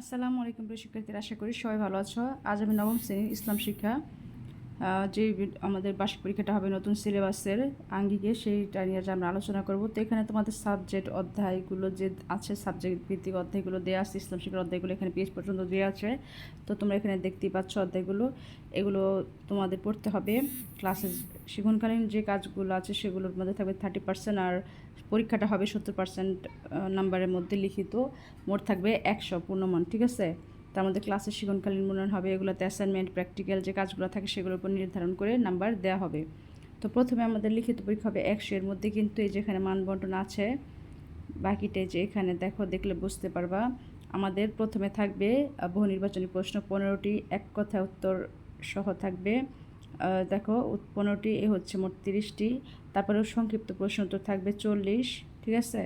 আসসালামু আলাইকুম প্রিয় শিক্ষার্থীরা, আশা করি সবাই ভালো আছো। আজ আমি নবম শ্রেণির ইসলাম শিক্ষা যে আমাদের বার্ষিক পরীক্ষাটা হবে নতুন সিলেবাসের আঙ্গিকে সেইটা নিয়ে আমরা আলোচনা করব। তো এখানে তোমাদের সাবজেক্ট অধ্যায়গুলো যে আছে সাবজেক্ট ভিত্তিক অধ্যায়গুলো দেওয়া আছে, ইসলাম শিক্ষার অধ্যায়গুলো এখানে পেজ পর্যন্ত দেওয়া আছে। তো তোমরা এখানে দেখতেই পাচ্ছ অধ্যায়গুলো। এগুলো তোমাদের পড়তে হবে। ক্লাসে শিক্ষণকালীন যে কাজগুলো আছে সেগুলোর মধ্যে থাকবে থার্টি পার্সেন্ট আর পরীক্ষাটা হবে সত্তর পার্সেন্ট নাম্বারের মধ্যে লিখিত। মোট থাকবে একশো পূর্ণমান, ঠিক আছে? তার মধ্যে ক্লাসের শিক্ষণকালীন মূল্যায়ন হবে, এগুলোতে অ্যাসাইনমেন্ট প্র্যাকটিক্যাল যে কাজগুলো থাকে সেগুলোর উপর নির্ধারণ করে নাম্বার দেওয়া হবে। তো প্রথমে আমাদের লিখিত পরীক্ষা হবে একশো এর মধ্যে, কিন্তু এই যেখানে মানবন্টন আছে, বাকিটা যে এখানে দেখো, দেখলে বুঝতে পারবা। আমাদের প্রথমে থাকবে বহু নির্বাচনী প্রশ্ন, পনেরোটি, এক কথা উত্তর সহ থাকবে। দেখো পনেরোটি, এ হচ্ছে মোট তিরিশটি। তারপরে সংক্ষিপ্ত প্রশ্ন উত্তর থাকবে চল্লিশ, ঠিক আছে?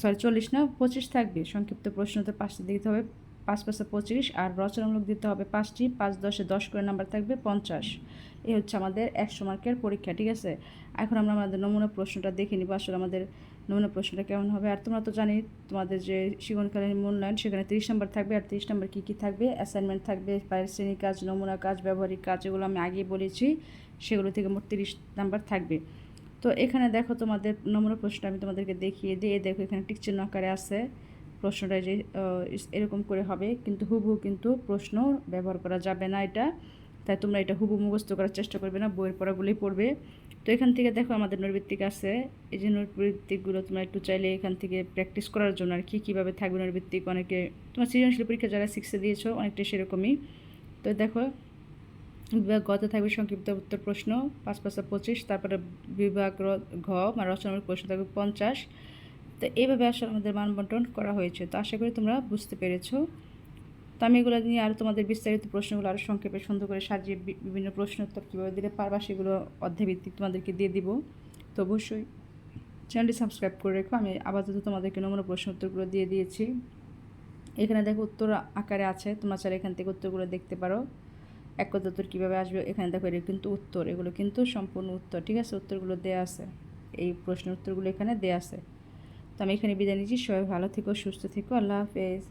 সরি চল্লিশ না, পঁচিশ থাকবে। সংক্ষিপ্ত প্রশ্ন উত্তর পাঁচটি দিতে হবে। পাঁচ পাঁচে পঁচিশ, আর রচনামূলক দিতে হবে পাঁচটি, পাঁচ দশে দশ করে নাম্বার থাকবে পঞ্চাশ। এই হচ্ছে আমাদের একশো মার্কের পরীক্ষা, ঠিক আছে? এখন আমরা আমাদের নমুনা প্রশ্নটা দেখে নিব, আসলে আমাদের নমুনা প্রশ্নটা কেমন হবে। আর তোমরা তো জানি, তোমাদের যে জীবনকালীন মূল্যায়ন, সেখানে তিরিশ নম্বর থাকবে, আর তিরিশ নম্বর কী কী থাকবে? অ্যাসাইনমেন্ট থাকবে বাইরের শ্রেণি কাজ, নমুনা কাজ, ব্যবহারিক কাজ, এগুলো আমি আগেই বলেছি, সেগুলো থেকে মোট তিরিশ নাম্বার থাকবে। তো এখানে দেখো তোমাদের নমুনা প্রশ্ন আমি তোমাদেরকে দেখিয়ে দিয়ে দেখো এখানে টিক চিহ্ন আকারে আছে। প্রশ্নটা যে এরকম করে হবে, কিন্তু হুবহু কিন্তু প্রশ্ন ব্যবহার করা যাবে না এটা। তাই তোমরা এটা হুবহু মুখস্থ করার চেষ্টা করবে না, বইয়ের পড়াগুলোই পড়বে। তো এখান থেকে দেখো আমাদের নৈর্বৃত্তিক আছে। এই যে নৈর্বৃত্তিকগুলো তোমরা একটু চাইলে এখান থেকে প্র্যাকটিস করার জন্য আর কি, কীভাবে থাকবে নৈর্বৃত্তিক? অনেকে, তোমার সৃজনশীল পরীক্ষা যারা সিক্সে দিয়েছ অনেকটা সেরকমই। তো দেখো, বিভাগ গতে থাকবে সংক্ষিপ্ত উত্তর প্রশ্ন, পাঁচ পাঁচটা পঁচিশ, তারপরে বিভাগ ঘ মানে রচনামূলক প্রশ্ন থাকবে পঞ্চাশ। তো এইভাবে আসলে আমাদের মানবন্টন করা হয়েছে। তো আশা করি তোমরা বুঝতে পেরেছ। তো আমি এগুলো নিয়ে আরও তোমাদের বিস্তারিত প্রশ্নগুলো আরও সংক্ষেপে সুন্দর করে সাজিয়ে বিভিন্ন প্রশ্ন উত্তর কীভাবে দিলে পারবা সেগুলো অধ্যায়ভিত্তিক তোমাদেরকে দিয়ে দিব। তো অবশ্যই চ্যানেলটি সাবস্ক্রাইব করে রেখো। আমি আপাতত তোমাদেরকে নমুনা প্রশ্ন উত্তরগুলো দিয়ে দিয়েছি। এখানে দেখো উত্তর আকারে আছে। তোমরা চাইলে এখান থেকে উত্তরগুলো দেখতে পারো। এক কথা উত্তর কীভাবে আসবে? এখানে দেখো এটা কিন্তু উত্তর। এগুলো কিন্তু সম্পূর্ণ উত্তর। ঠিক আছে? উত্তরগুলো দেওয়া আছে। এই প্রশ্নের উত্তরগুলো এখানে দেওয়া আছে। তো আমি এখানে বিদায় নিচ্ছি। সবাই ভালো থেকো সুস্থ থেকো। আল্লাহ হাফেজ।